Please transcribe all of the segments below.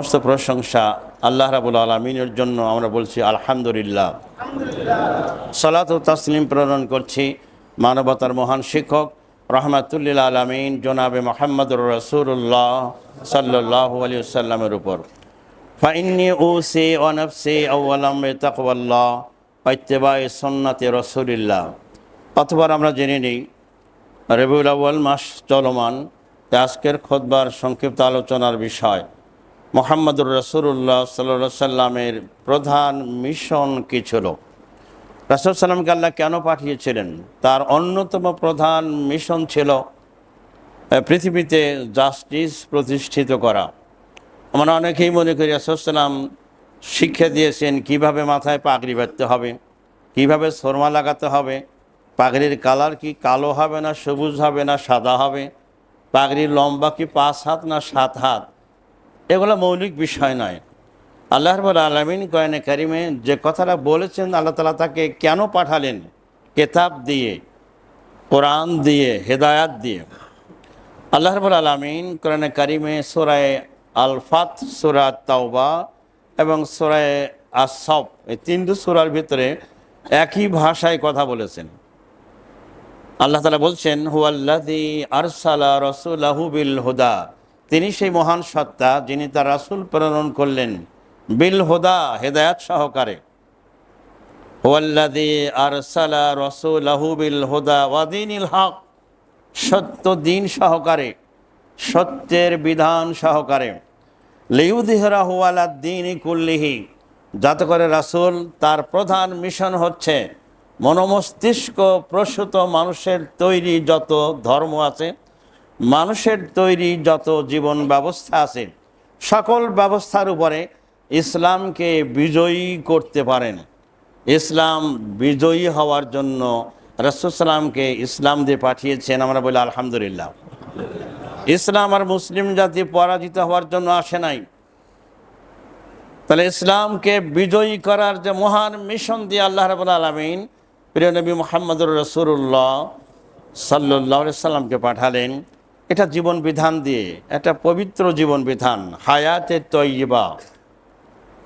সমস্ত প্রশংসা আল্লাহ রাবুল আলমিনের জন্য আমরা বলছি আলহামদুলিল্লাহ। সালাত ও তাসলিম প্রেরণ করছি মানবতার মহান শিক্ষক রহমাতুল্লিল আলমিন জনাবে মোহাম্মদুর রসুল্লাহ সাল্লাহ আলী সাল্লামের উপর। ফাইন্নি উসি ওয়ানফসি আউ্লাম তাকওয়াল্লাহ, ইত্তেবাই সন্নাতে রসুলিল্লাহ। অথবা আমরা জেনে নিই, রবিউল আউ্য়াল মাস চলমান। আজকের খোদবার সংক্ষিপ্ত আলোচনার বিষয় মোহাম্মদুর রসুল্লাহ সাল্লা সাল্লামের প্রধান মিশন কী ছিল? রাসুল সাল্লামকে আল্লাহ কেন পাঠিয়েছিলেন? তার অন্যতম প্রধান মিশন ছিল পৃথিবীতে জাস্টিস প্রতিষ্ঠিত করা। আমরা অনেকেই মনে করি রাসুলসাল্লাম শিক্ষা দিয়েছেন কীভাবে মাথায় পাগড়ি বাঁধতে হবে, কীভাবে শর্মা লাগাতে হবে, পাগড়ির কালার কি কালো হবে না সবুজ হবে না সাদা হবে পাগড়ির লম্বা কি পাঁচ হাত না সাত হাত? এগুলো মৌলিক বিষয় নয়। আল্লাহ রব আলমিন কয়েনে কারিমে যে কথাটা বলেছেন, আল্লাহ তালা তাকে কেন পাঠালেন? কেতাব দিয়ে, কোরআন দিয়ে, হেদায়াত দিয়ে। আল্লাহ রব আলমিন কোরআনে কারিমে সোরায় আলফাত সুরা তাওবা এবং সোরায় আসফ এই তিনটি সুরার ভিতরে একই ভাষায় কথা বলেছেন। আল্লাহ তালা বলছেন হুয়াল্লাদি আরসালা রসুলাহু বিল হুদা। তিনি সেই মহান সত্তা যিনি তার রাসুল প্রেরণ করলেন, বিল হুদা, হেদায়াত সহকারে। হুয়াল্লাদি আরসালা রসুলাহু বিল হুদা ওয়াদিনিল হক, সত্য দিন সহকারে, সত্যের বিধান সহকারে। লিউদিহরা হুয়ালা দিন কুল্লিহি, যাতে করে রাসুল তার প্রধান মিশন হচ্ছে মনোমস্তিষ্ক প্রসূত মানুষের তৈরি যত ধর্ম আছে মানুষের তৈরি যত জীবন ব্যবস্থা আছে, সকল ব্যবস্থার উপরে ইসলামকে বিজয়ী করতে পারেন। ইসলাম বিজয়ী হওয়ার জন্য রসুলামকে ইসলাম দিয়ে পাঠিয়েছেন, আমরা বলি আলহামদুলিল্লাহ। ইসলাম আর মুসলিম জাতি পরাজিত হওয়ার জন্য আসে নাই। তাহলে ইসলামকে বিজয়ী করার যে মহান মিশন দিয়ে আল্লাহ রবুল আলমিন প্রিয় নবী মোহাম্মদুর রসুল্লাহ সাল্লাহ সাল্লামকে পাঠালেন। এটা জীবন বিধান দিয়ে একটা পবিত্র জীবন বিধান, হায়াতে তৈবা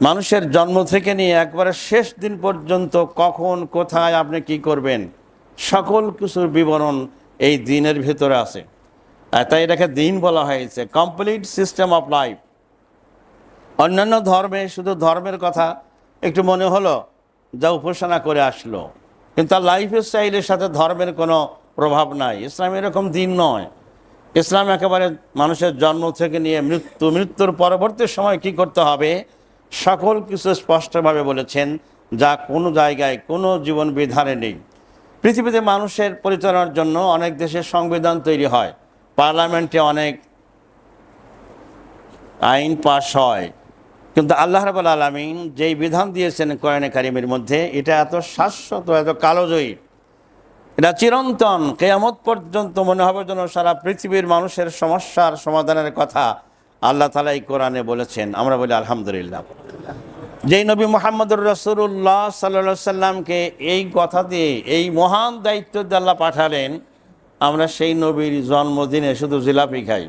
মানুষের জন্ম থেকে নিয়ে একবারে শেষ দিন পর্যন্ত কখন, কোথায়, আপনি কি করবেন, সকল কিছুর বিবরণ এই দিনের ভিতরে আছে। তাই এটাকে দিন বলা হয়েছে কমপ্লিট সিস্টেম অফ লাইফ অন্যান্য ধর্মে শুধু ধর্মের কথা, একটু মনে হলো যা উপাসনা করে আসলো। কিন্তু তার লাইফ স্টাইলের সাথে ধর্মের কোনো প্রভাব নাই। ইসলাম এরকম দিন নয়। ইসলাম একেবারে মানুষের জন্ম থেকে নিয়ে মৃত্যু, মৃত্যুর পরবর্তী সময় কি করতে হবে? সকল কিছু স্পষ্টভাবে বলেছেন যা কোনো জায়গায়, কোনো জীবন বিধানে নেই। পৃথিবীতে মানুষের পরিচালনার জন্য অনেক দেশের সংবিধান তৈরি হয়। পার্লামেন্টে অনেক আইন পাশ হয়। কিন্তু আল্লাহ রাবুল আলমিন যেই বিধান দিয়েছেন কোরআনে কারিমের মধ্যে, এটা এত শাশ্বত, এত কালোজয়ী এটা চিরন্তন, কেয়ামত পর্যন্ত মনে হবে যেন সারা পৃথিবীর মানুষের সমস্যার সমাধানের কথা আল্লাহ তালা এই কোরআনে বলেছেন। আমরা বলি আলহামদুলিল্লাহ। যেই নবী মোহাম্মদুর রসুল্লাহ সাল্লা সাল্লামকে এই কথা দিয়ে, এই মহান দায়িত্ব দিয়ে আল্লাহ পাঠালেন, আমরা সেই নবীর জন্মদিনে শুধু জিলাপি খাই।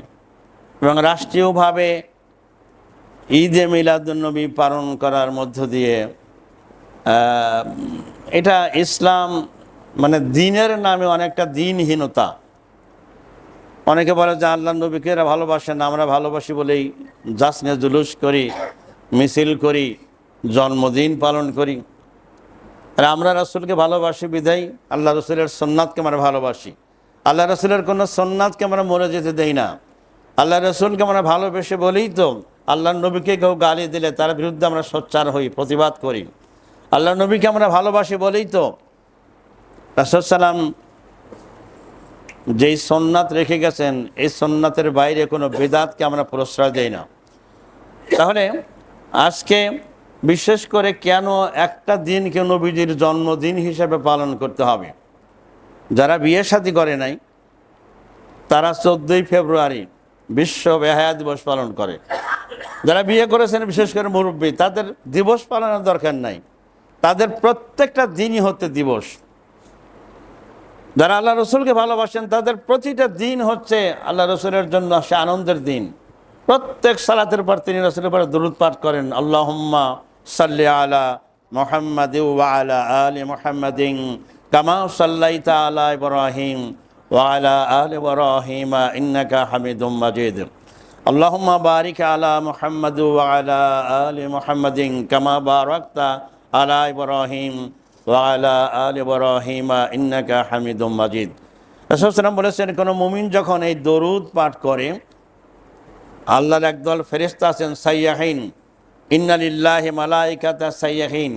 এবং রাষ্ট্রীয়ভাবে ঈদে মিলাদুলনবী পালন করার মধ্য দিয়ে এটা ইসলাম দিনের নামে অনেকটা দিনহীনতা। অনেকে বলে যে আল্লাহ নবীকে এরা ভালোবাসেন আমরা ভালোবাসি বলেই জাসনে জুলুস করি, মিছিল করি, জন্মদিন পালন করি। আর আমরা রাসুলকে ভালোবাসি, বিদায়। আল্লাহ রসুলের সন্ন্যাতকে আমরা ভালোবাসি। আল্লাহ রসুলের কোনো সন্ন্যাতকে আমরা মরে যেতে দেই না। আল্লাহ রসুলকে আমরা ভালোবেসে বলেই তো আল্লাহ নবীকে কেউ গালি দিলে তার বিরুদ্ধে আমরা সোচ্চার হই, প্রতিবাদ করি। আল্লাহ নবীকে আমরা ভালোবাসি বলেই তো রাসুলসাল্লাম যেই সন্ন্যাত রেখে গেছেন, এই সন্ন্যাতের বাইরে কোনো বেদাতকে আমরা প্রশ্রয় দেই না। তাহলে আজকে বিশেষ করে কেন একটা দিনকে নবীজির জন্মদিন হিসেবে পালন করতে হবে? যারা বিয়ে শাদী করে নাই, তারা চোদ্দোই ফেব্রুয়ারি বিশ্ব বেহায়া দিবস পালন করে। যারা বিয়ে করেছেন, বিশেষ করে মুরব্বী, তাদের দিবস পালনের দরকার নাই। তাদের প্রত্যেকটা দিনই হতে দিবস। যারা আল্লাহ রসুলকে ভালোবাসেন, তাদের প্রতিটা দিন হচ্ছে আল্লাহ রসুলের জন্য সে আনন্দের দিন। প্রত্যেক সালাতের পর তিনি রসুলের পরে দুরুদ পাঠ করেন, আল্লাহম্মা সাল্লি আলা মোহাম্মদ আলা আলি মোহাম্মদিং কামা সাল্লাই তালা ইব্রাহিম ওয়ালা আল ইব্রাহিম ইন্নাকা হামিদুম মাজিদ। আল্লাহম্মা বারিক আলা মোহাম্মদ আলা আলি মোহাম্মদিং কামা বারাক্তা আলা ইব্রাহিম ওয়ালা আল ইবরাহিমা ইন্নাকা হামিদুম মাজিদ। রসুলাম বলেছেন, কোনো মুমিন যখন এই দরুদ পাঠ করে, আল্লাহর একদল ফেরিস্তা আছেন, সাইয়াহিন। ইন্নালিল্লাহ মালাইকাতা সাইয়াহিন।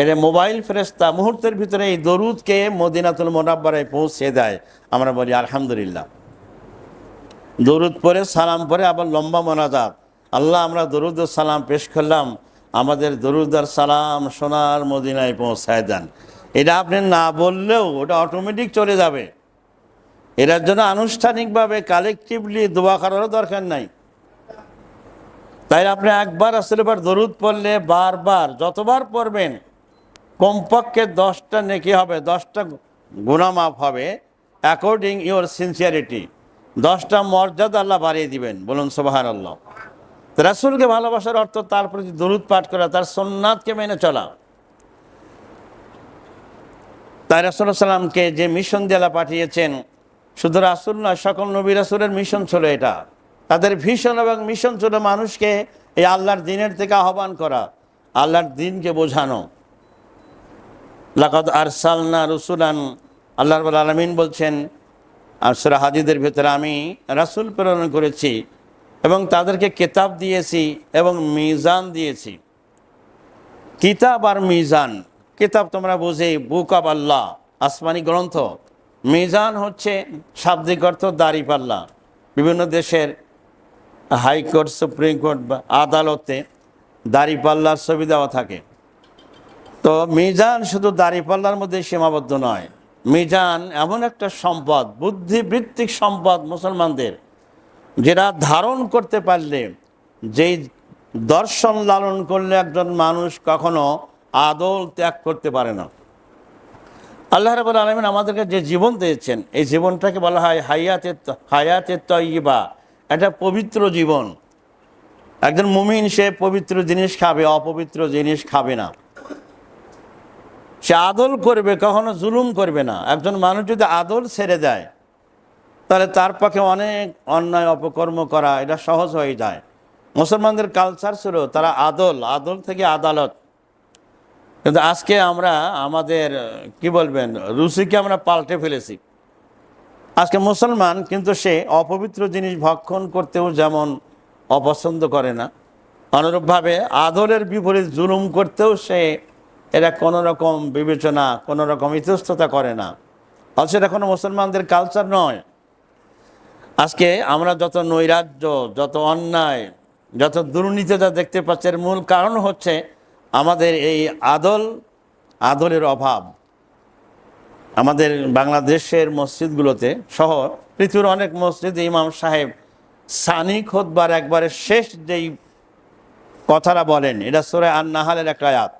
এর মোবাইল ফেরেশতা মুহূর্তের ভিতরে এই দরুদকে মদিনাতুল মোনাব্বারায় পৌঁছে দেয়। আমরা বলি, আলহামদুলিল্লাহ। দরুদ পরে সালাম পরে আবার লম্বা মোনাজাত। আল্লাহ, আমরা দরুদ সালাম পেশ করলাম। আমাদের দরুদার সালাম সোনার মদিনায় পৌঁছায় দেন। এটা আপনি না বললেও ওটা অটোমেটিক চলে যাবে। এটার জন্য আনুষ্ঠানিকভাবে কালেকটিভলি দোয়া করারও দরকার নাই। তাই আপনি একবার আসলে এবার দরুদ পড়লে বারবার, যতবার পড়বেন, কমপক্ষে দশটা নেকি হবে, দশটা গুণামাপ হবে অ্যাকর্ডিং ইউর সিনসিয়ারিটি দশটা মর্যাদা আল্লাহ বাড়িয়ে দিবেন। বলুন সোবাহান আল্লাহ রাসুলকে ভালোবাসার অর্থ তার প্রতি দরুদ পাঠ করা, তার সোননাথকে মেনে চলা। তাই রাসুল সাল্লামকে যে মিশন দিয়ে পাঠিয়েছেন, শুধু রাসুল নয়, সকল নবী রাসুলের মিশন ছিল এটা। তাদের ভীষণ এবং মিশন ছিল মানুষকে এই আল্লাহর দিনের থেকে আহ্বান করা, আল্লাহর দিনকে বোঝানো। লাকাদ আরসালনা রসুলান আল্লাহর আলমিন বলছেন, আর সুরা হাজিদের ভেতরে আমি রাসুল প্রেরণ করেছি। এবং তাদেরকে কেতাব দিয়েছি এবং মিজান দিয়েছি। কিতাব আর মিজান। কিতাব তোমরা বুঝে বুক অব আল্লাহ, আসমানি গ্রন্থ। মিজান হচ্ছে শাব্দিক অর্থ দাড়িপাল্লা বিভিন্ন দেশের হাইকোর্ট সুপ্রিম কোর্ট বা আদালতে দাড়িপাল্লার ছবি দেওয়া থাকে। তো মিজান শুধু দাড়িপাল্লার মধ্যে সীমাবদ্ধ নয়। মিজান এমন একটা সম্পদ, বুদ্ধিবৃত্তিক সম্পদ মুসলমানদের যেটা ধারণ করতে পারলে, যেই দর্শন লালন করলে একজন মানুষ কখনো আদল ত্যাগ করতে পারে না। আল্লাহ রাবুল আলমিন আমাদেরকে যে জীবন দিয়েছেন, এই জীবনটাকে বলা হয় হায়াতে হায়াতে তৈবা একটা পবিত্র জীবন। একজন মুমিন, সে পবিত্র জিনিস খাবে, অপবিত্র জিনিস খাবে না। সে আদল করবে, কখনো জুলুম করবে না। একজন মানুষ যদি আদল ছেড়ে দেয় তাহলে তার পক্ষে অনেক অন্যায় অপকর্ম করা, এটা সহজ হয়ে যায়। মুসলমানদের কালচার ছিল, তারা আদল আদল থেকে আদালত। কিন্তু আজকে আমরা আমাদের, কি বলবেন, রুচিকে আমরা পাল্টে ফেলেছি। আজকে মুসলমান, কিন্তু সে অপবিত্র জিনিস ভক্ষণ করতেও যেমন অপছন্দ করে না, অনুরূপভাবে আদলের বিপরীত জুলুম করতেও সে এটা কোনো রকম বিবেচনা, কোনো রকম ইতস্ততা করে না। অথচ এটা কোনো মুসলমানদের কালচার নয়। আজকে আমরা যত নৈরাজ্য, যত অন্যায়, যত দুর্নীতিটা দেখতে পাচ্ছি, এর মূল কারণ হচ্ছে আমাদের এই আদল, আদলের অভাব। আমাদের বাংলাদেশের মসজিদগুলোতে সহ পৃথিবীর অনেক মসজিদে ইমাম সাহেব সানি খোদবার একবারে শেষ যেই কথাটা বলেন, এটা সোরে আন নাহালের একটা আয়াত।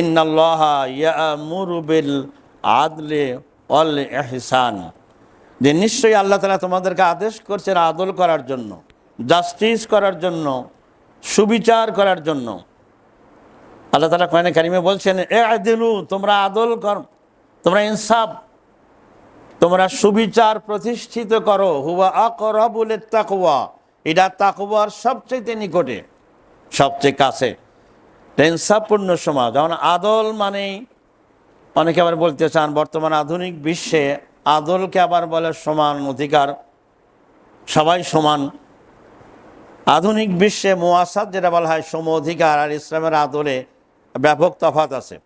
ইন্নাল্লাহা ইয়ামুরু বিল আদলে অল এহসান যে নিশ্চয়ই আল্লাহ তালা তোমাদেরকে আদেশ করছেন আদল করার জন্য জাস্টিস করার জন্য, সুবিচার করার জন্য। আল্লাহ তালা কয়েন কারিমে বলছেন, এ আদিলু, তোমরা আদল কর, তোমরা ইনসাফ, তোমরা সুবিচার প্রতিষ্ঠিত করো। হুয়া আকরাবুল তাকওয়া এটা তাকওয়ার সবচেয়ে নিকটে, সবচেয়ে কাছে। ইনসাফপূর্ণ সমাজ। যেমন আদল মানেই অনেকে আবার বলতে চান, বর্তমান আধুনিক বিশ্বে আদলকে আবার বলে সমান অধিকার। সবাই সমান। আধুনিক বিশ্বে মোয়াসাদ যেটা বলা হয় সম অধিকার আর ইসলামের আদলে ব্যাপক তফাত আছে।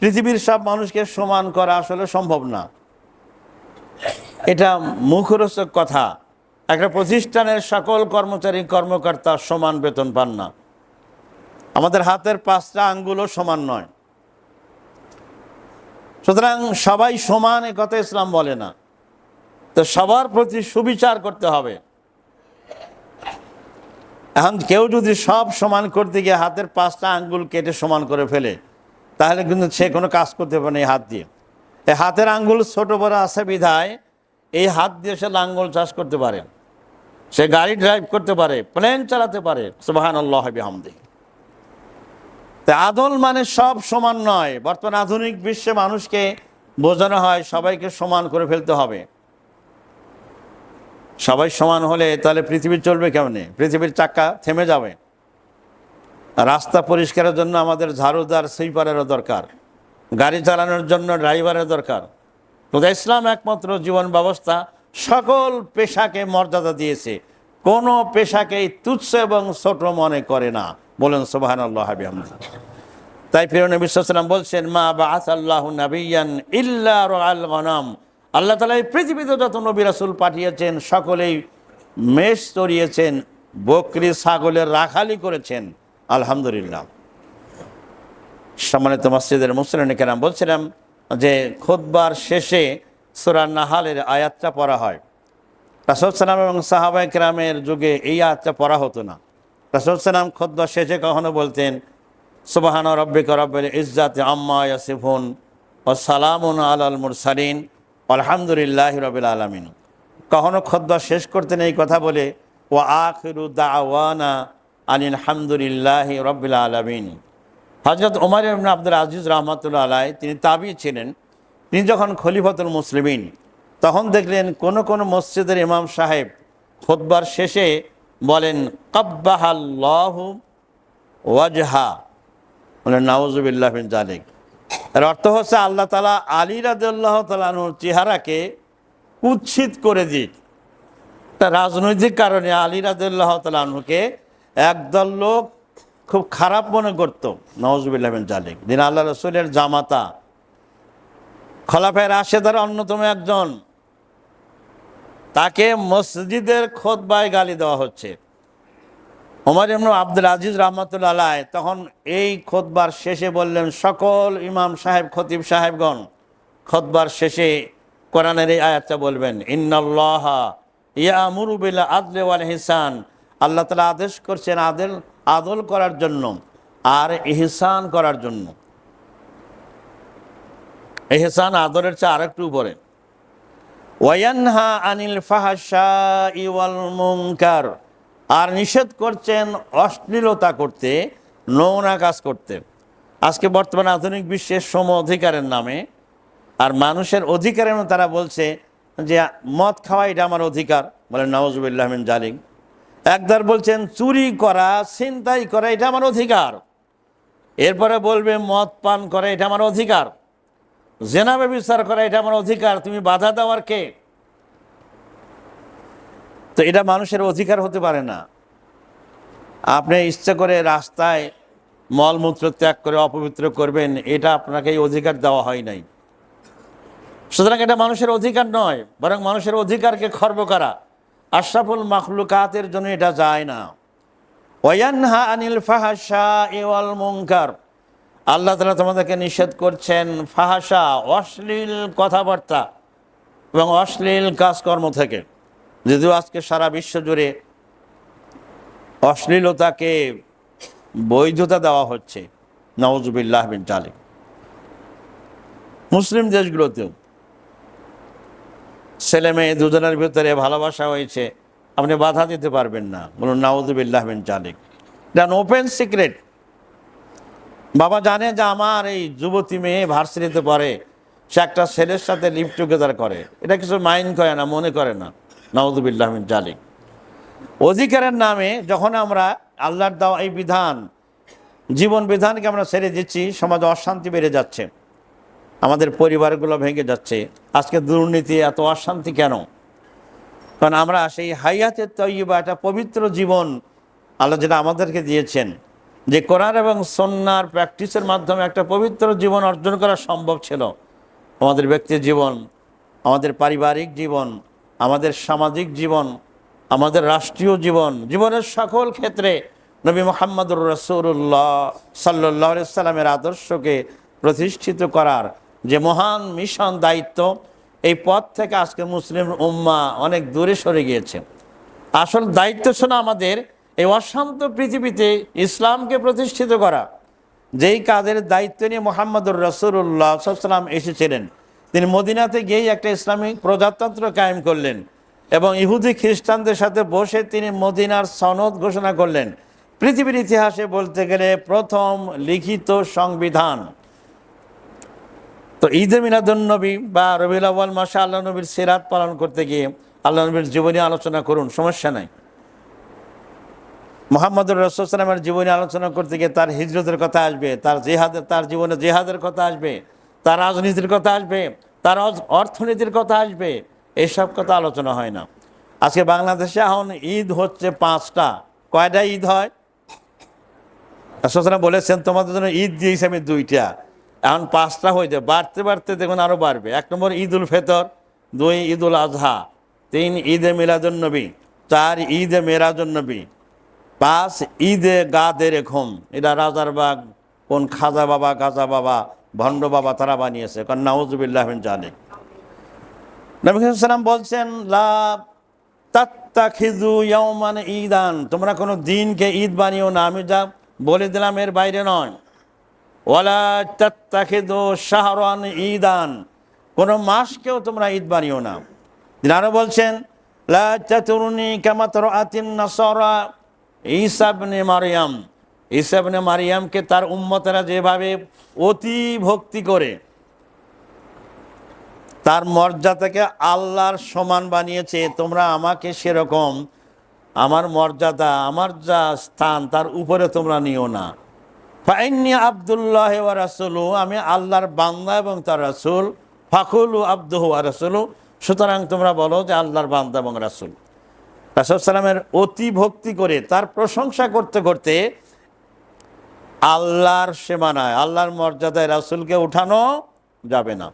পৃথিবীর সব মানুষকে সমান করা আসলে সম্ভব না। এটা মুখরোচক কথা। একটা প্রতিষ্ঠানের সকল কর্মচারী, কর্মকর্তা সমান বেতন পান না। আমাদের হাতের পাঁচটা আঙ্গুলও সমান নয়। সুতরাং সবাই সমান এ কথা ইসলাম বলে না। তো সবার প্রতি সুবিচার করতে হবে। এখন কেউ যদি সব সমান করতে গিয়ে হাতের পাঁচটা আঙ্গুল কেটে সমান করে ফেলে, তাহলে কিন্তু সে কোনো কাজ করতে পারে না এই হাত দিয়ে। এই হাতের আঙ্গুল ছোট বড় আছে বিধায় এই হাত দিয়ে সে লাঙ্গল চাষ করতে পারে। সে গাড়ি ড্রাইভ করতে পারে প্লেন চালাতে পারে। সুবাহান আল্লাহ হামদি তা আদল মানে সব সমান নয়। বর্তমান আধুনিক বিশ্বে মানুষকে বোঝানো হয় সবাইকে সমান করে ফেলতে হবে। সবাই সমান হলে তাহলে পৃথিবী চলবে কেমনে? পৃথিবীর চাক্কা থেমে যাবে। রাস্তা পরিষ্কারের জন্য আমাদের ঝাড়ুদার সুইপারেরও দরকার। গাড়ি চালানোর জন্য ড্রাইভারের দরকার। কিন্তু ইসলাম একমাত্র জীবন ব্যবস্থা। সকল পেশাকে মর্যাদা দিয়েছে। কোনো পেশাকেই তুচ্ছ এবং ছোট মনে করে না। বলেন সোবাহান আল্লাহ হাবিহামদি। তাই প্রিয় নবী বলছেন, মা বা আসাল্লাহ নাবিয়ান ইল্লা আল গনাম। আল্লাহ তালা এই পৃথিবীতে যত নবী রাসুল পাঠিয়েছেন, সকলেই মেষ চড়িয়েছেন বকরি, ছাগলের রাখালি করেছেন। আলহামদুলিল্লাহ। সম্মানিত মসজিদের মুসলিম কেরাম বলছিলাম যে খোদবার শেষে সুরান নাহালের আয়াতটা পড়া হয়। রাসুল সালাম এবং সাহাবাই কেরামের যুগে এই আয়াতটা পড়া হতো না। রাসুল সালাম খোদবার শেষে কখনো বলতেন, সুবাহান রব্বিক রব্বের ইজ্জাত আম্মা ইয়াসিফুন ও সালামুন আল আল মুরসালিন আলহামদুলিল্লাহ রবিল আলমিন। কখনো খদ্দ শেষ করতেন এই কথা বলে ও আখিরু দাওয়ানা আনিল হামদুলিল্লাহ রবিল আলমিন। হজরত ইবনে আব্দুল আজিজ রহমতুল্লা আলাই তিনি তাবি ছিলেন। তিনি যখন খলিফতুল মুসলিমিন, তখন দেখলেন কোন কোন মসজিদের ইমাম সাহেব খোদবার শেষে বলেন, কব্বাহাল্লাহ ওয়াজহা। বলেন, নাউজুবিল্লাহ জালিক এর অর্থ হচ্ছে আল্লাহ তালা আলী রাজুল্লাহ তালানুর চেহারাকে কুৎসিত করে দিক তা রাজনৈতিক কারণে আলী রাজুল্লাহ তালানুকে একদল লোক খুব খারাপ মনে করত নওয়াজুবিল্লাহ জালিক দিন আল্লাহ রসুলের জামাতা। খলাফের রাশেদার অন্যতম একজন। তাকে মসজিদের খোদবায় গালি দেওয়া হচ্ছে। ওমর ইমনু আব্দুল আজিজ রহমতুল্লা আলাই তখন এই খোদবার শেষে বললেন, সকল ইমাম সাহেব, খতিব সাহেবগণ, খোদবার শেষে কোরআনের এই আয়াতটা বলবেন, ইন্নাল্লাহ ইয়ামুরু বিল আদলে ওয়াল হিসান আল্লাহ তালা আদেশ করছেন আদেল, আদল করার জন্য আর ইহসান করার জন্য। এহসান আদরের চেয়ে আরেকটু উপরে। ওয়ানহা আনিল ফাহাশা ইওয়াল আর নিষেধ করছেন অশ্লীলতা করতে, নোংরা কাজ করতে। আজকে বর্তমান আধুনিক বিশ্বের সম অধিকারের নামে, আর মানুষের অধিকারের তারা বলছে যে, মদ খাওয়া এটা আমার অধিকার। বলেন নওয়াজুবিল্লাহমিন জালিম একদার বলছেন, চুরি করা, ছিনতাই করা, এটা আমার অধিকার। এরপরে বলবে, মদ পান করা, এটা আমার অধিকার। জেনাবে বিচার করা, এটা আমার অধিকার। তুমি বাধা দেওয়ার কে? তো এটা মানুষের অধিকার হতে পারে না। আপনি ইচ্ছে করে রাস্তায় মলমূত্র ত্যাগ করে অপবিত্র করবেন, এটা আপনাকে এই অধিকার দেওয়া হয় নাই। সুতরাং এটা মানুষের অধিকার নয়, বরং মানুষের অধিকারকে খর্ব করা। আশরাফুল মখলুকাতের জন্য এটা যায় না। ওয়ানহা আনিল ফাহাশা ইওয়াল মুনকার। আল্লাহ তালা তোমাদেরকে নিষেধ করছেন ফাহাসা অশ্লীল কথাবার্তা এবং অশ্লীল কাজকর্ম থেকে। যদিও আজকে সারা বিশ্ব জুড়ে অশ্লীলতাকে বৈধতা দেওয়া হচ্ছে নওয়াজুবিল্লাহ বিন জালিম মুসলিম দেশগুলোতেও ছেলে মেয়ে দুজনের ভিতরে ভালোবাসা হয়েছে, আপনি বাধা দিতে পারবেন না। বলুন, নাউজুবিল্লাহ বিন জালিক এটা ওপেন সিক্রেট বাবা জানে যে আমার এই যুবতী মেয়ে ভার্সিটিতে পড়ে, সে একটা ছেলের সাথে লিভ টুগেদার করে। এটা কিছু মাইন্ড করে না, মনে করে না। নওয়াজুবিল্লাহ জালিক। অধিকারের নামে যখন আমরা আল্লাহর দেওয়া এই বিধান, জীবন বিধানকে আমরা ছেড়ে দিচ্ছি, সমাজে অশান্তি বেড়ে যাচ্ছে। আমাদের পরিবারগুলো ভেঙে যাচ্ছে। আজকে দুর্নীতি, এত অশান্তি কেন? কারণ আমরা সেই হাইয়াতের তৈবা একটা পবিত্র জীবন আল্লাহ যেটা আমাদেরকে দিয়েছেন। যে কোরআন এবং সন্ন্যার প্র্যাকটিসের মাধ্যমে একটা পবিত্র জীবন অর্জন করা সম্ভব ছিল। আমাদের ব্যক্তির জীবন, আমাদের পারিবারিক জীবন, আমাদের সামাজিক জীবন, আমাদের রাষ্ট্রীয় জীবন, জীবনের সকল ক্ষেত্রে নবী মোহাম্মদুর রসুল্লাহ সাল্লাহ সাল্লামের আদর্শকে প্রতিষ্ঠিত করার যে মহান মিশন দায়িত্ব, এই পথ থেকে আজকে মুসলিম উম্মা অনেক দূরে সরে গিয়েছে। আসল দায়িত্ব শোনা আমাদের এই অশান্ত পৃথিবীতে ইসলামকে প্রতিষ্ঠিত করা, যেই কাজের দায়িত্ব নিয়ে মোহাম্মদুর রসুল্লাহ সাল্লাম এসেছিলেন, তিনি মদিনাতে গিয়েই একটা ইসলামিক প্রজাতন্ত্র কায়েম করলেন এবং ইহুদি খ্রিস্টানদের সাথে বসে তিনি মদিনার সনদ ঘোষণা করলেন। পৃথিবীর ইতিহাসে বলতে গেলে প্রথম লিখিত সংবিধান। তো ঈদে মিলাদুন্নবী বা রবিউল আউ্বাল মাসে আল্লাহ নবীর সিরাত পালন করতে গিয়ে আল্লাহ নবীর জীবনী আলোচনা করুন, সমস্যা নাই। মোহাম্মদুর রসুলামের জীবনী আলোচনা করতে গিয়ে তার হিজরতের কথা আসবে, তার জেহাদের, তার জীবনে জেহাদের কথা আসবে, তার রাজনীতির কথা আসবে, তার অর্থনীতির কথা আসবে এইসব কথা আলোচনা হয় না। আজকে বাংলাদেশে এখন ঈদ হচ্ছে পাঁচটা। কয়টা ঈদ হয়? রসুলাম বলেছেন, তোমাদের জন্য ঈদ দিয়েছি আমি দুইটা। এখন পাঁচটা হয়েছে বাড়তে বাড়তে দেখুন আরও বাড়বে। এক নম্বর ঈদ উল ফেতর, দুই ঈদ উল আজহা তিন ঈদে মিলাদুন্নবী চার ঈদে মেরাজুন্নবী পাঁচ ঈদে গা গাদের ঘুম এটা রাজার বাগ, কোন খাজা বাবা, গাজা বাবা, ভণ্ড বাবা তারা বানিয়েছে। কারণ নাউজুবিল্লাহমিন জানে নবী সালাম বলছেন, লা তাত্তাখিজু ইয়াউমান ঈদান। তোমরা কোনো দিনকে ঈদ বানিও না। আমি যা বলে দিলাম, এর বাইরে নয়। ওয়ালা তাত্তাখিদু শাহরান ঈদান। কোনো মাসকেও তোমরা ঈদ বানিও না। তিনি আরও বলছেন, লা চাতুরুনি কামাতর আতিন নাসরা। ঈসাবনে মারিয়াম ইসাবনে মারিয়ামকে তার উম্মতেরা যেভাবে অতি ভক্তি করে, তার মর্যাদাকে আল্লাহর সমান বানিয়েছে, তোমরা আমাকে সেরকম, আমার মর্যাদা, আমার যা স্থান, তার উপরে তোমরা নিও না। ফাইনি আবদুল্লাহ রাসুলু, আমি আল্লাহর বান্দা এবং তার রাসুল, ফাকুলু আব্দুহ রাসুলু, সুতরাং তোমরা বলো যে আল্লাহর বান্দা এবং রাসুল। রাসুল সালামের অতি ভক্তি করে তার প্রশংসা করতে করতে আল্লাহর সীমানায়, আল্লাহর মর্যাদায় রাসুলকে উঠানো যাবে না।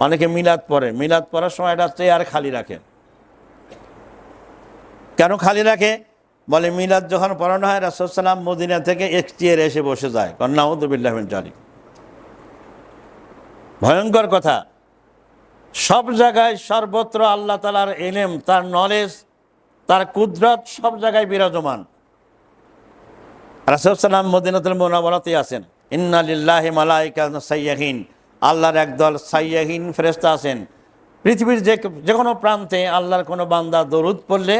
অনেকে মিলাদ পড়ে, মিলাদ পড়ার সময় এটা চেয়ার খালি রাখে। কেন খালি রাখে? বলে মিলাদ যখন পড়ানো হয় রাসুলসাল্লাম মদিনা থেকে এক চেয়ারে এসে বসে যায়। কন্যাউদ্দিল্লাহমিন জানি ভয়ঙ্কর কথা। সব জায়গায় সর্বত্র আল্লাহ তালার এলেম তার নলেজ তার কুদরত সব জায়গায় বিরাজমান। রাসুলসাল্লাম মদিনাতুল মোনাবরাতে আছেন। ইন্নালিল্লাহি মালাইকা সাইয়াহিন আল্লাহর একদল সাইয়াহিন ফেরেস্তা আছেন। পৃথিবীর যে যে কোনো প্রান্তে আল্লাহর কোনো বান্দা দরুদ পড়লে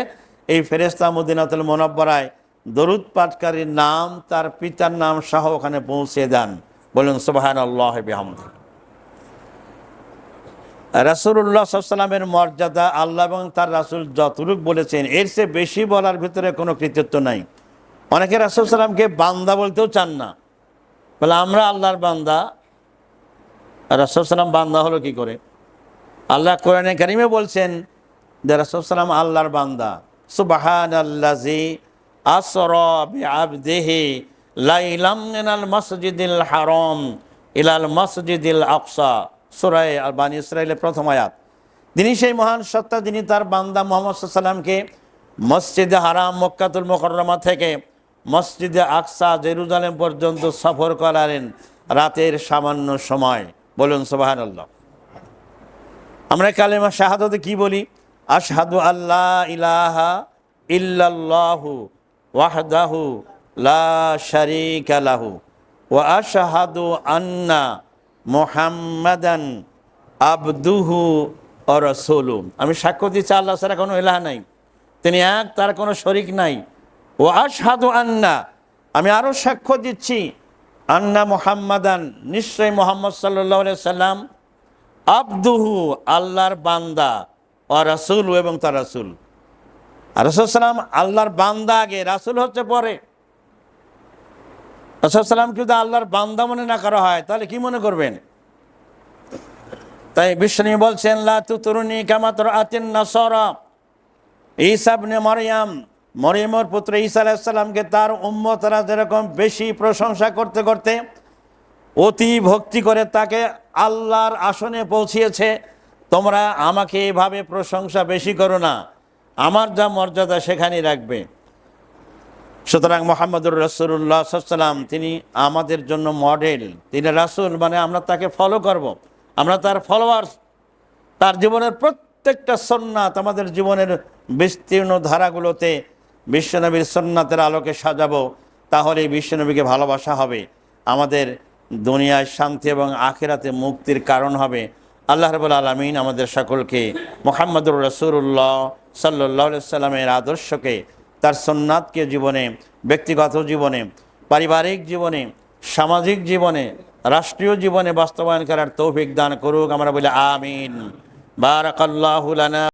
এই ফেরেস্তা মদিনাতুল মোনাব্বরায় দরুদ পাঠকারীর নাম তার পিতার নাম সহ ওখানে পৌঁছে দেন। বলুন সুবাহান আল্লাহ বিহামদ রাসুল্লাহ সাল্লামের মর্যাদা আল্লাহ এবং তার রাসুল যতটুক বলেছেন, এর চেয়ে বেশি বলার ভিতরে কোনো কৃতিত্ব নাই। অনেকে রাসুল সাল্লামকে বান্দা বলতেও চান না। বলে, আমরা আল্লাহর বান্দা। রাসুল সাল্লাম বান্দা হলো কি করে? আল্লাহ কোরআনে কারিমে বলছেন যে, রাসুল সাল্লাম আল্লাহর বান্দা। সুবাহান আল্লাজি আসর বিআবদিহি লাইলাম মসজিদিল হারম ইলাল মসজিদিল আকসা। সুরায় আর বানী ইসরায়েলের প্রথম আয়াত। তিনি সেই মহান সত্তা তিনি তার বান্দা মোহাম্মদ সাল্লামকে মসজিদে হারাম, মক্কাতুল মোকররমা থেকে মসজিদে আকসা, জেরুজালেম পর্যন্ত সফর করালেন রাতের সামান্য সময়। বলুন, সোবাহানুল্লাহ। আমরা কালেমা শাহাদতে কি বলি? আশহাদু আল্লাহ ইলাহা ইল্লাল্লাহু ওয়াহদাহু লা শারীকা লাহু ওয়া আশহাদু আন্না মুহাম্মাদান আবদুহু ও রসুলু আমি সাক্ষ্য দিচ্ছি আল্লাহ ছাড়া কোনো এলাহ নাই। তিনি এক, তার কোনো শরিক নাই। ও আশহাদু আন্না, আমি আরও সাক্ষ্য দিচ্ছি, আন্না মুহাম্মাদান, নিশ্চয়ই মোহাম্মদ সাল্লাহ সাল্লাম আব্দুহু, আল্লাহর বান্দা, ও রাসুল এবং তার রাসুল। আর রসুলাম আল্লাহর বান্দা আগে, রাসুল হচ্ছে পরে। রসুলাম যদি আল্লাহর বান্দা মনে না করা হয়, তাহলে কি মনে করবেন? তাই বিষ্ণু বলছেন, লা তুতরুনি কামাতর আতিন নাসরা। ঈসাবনে মরিয়াম, মরিয়মর পুত্র ঈসা আলাইসাল্লামকে তার উম্মতরা যেরকম বেশি প্রশংসা করতে করতে অতি ভক্তি করে তাকে আল্লাহর আসনে পৌঁছিয়েছে, তোমরা আমাকে এভাবে প্রশংসা বেশি করো না। আমার যা মর্যাদা সেখানেই রাখবে। সুতরাং মোহাম্মদুর রসুল্লাহ সাল্লাম তিনি আমাদের জন্য মডেল। তিনি রাসুল মানে আমরা তাকে ফলো করব। আমরা তার ফলোয়ার্স তার জীবনের প্রত্যেকটা সন্ন্যাত আমাদের জীবনের বিস্তীর্ণ ধারাগুলোতে বিশ্বনবীর সন্ন্যাতের আলোকে সাজাবো তাহলে বিশ্বনবীকে ভালোবাসা হবে। আমাদের দুনিয়ায় শান্তি এবং আখেরাতে মুক্তির কারণ হবে। আল্লাহ রবুল আলমিন আমাদের সকলকে মোহাম্মদুর রসুল্লাহ সাল্লাহ সাল্লামের আদর্শকে তার সন্ন্যাতকে জীবনে, ব্যক্তিগত জীবনে, পারিবারিক জীবনে, সামাজিক জীবনে, রাষ্ট্রীয় জীবনে বাস্তবায়ন করার তৌফিক দান করুক, আমরা বলি আমিন। বারাকাল্লাহু লানা।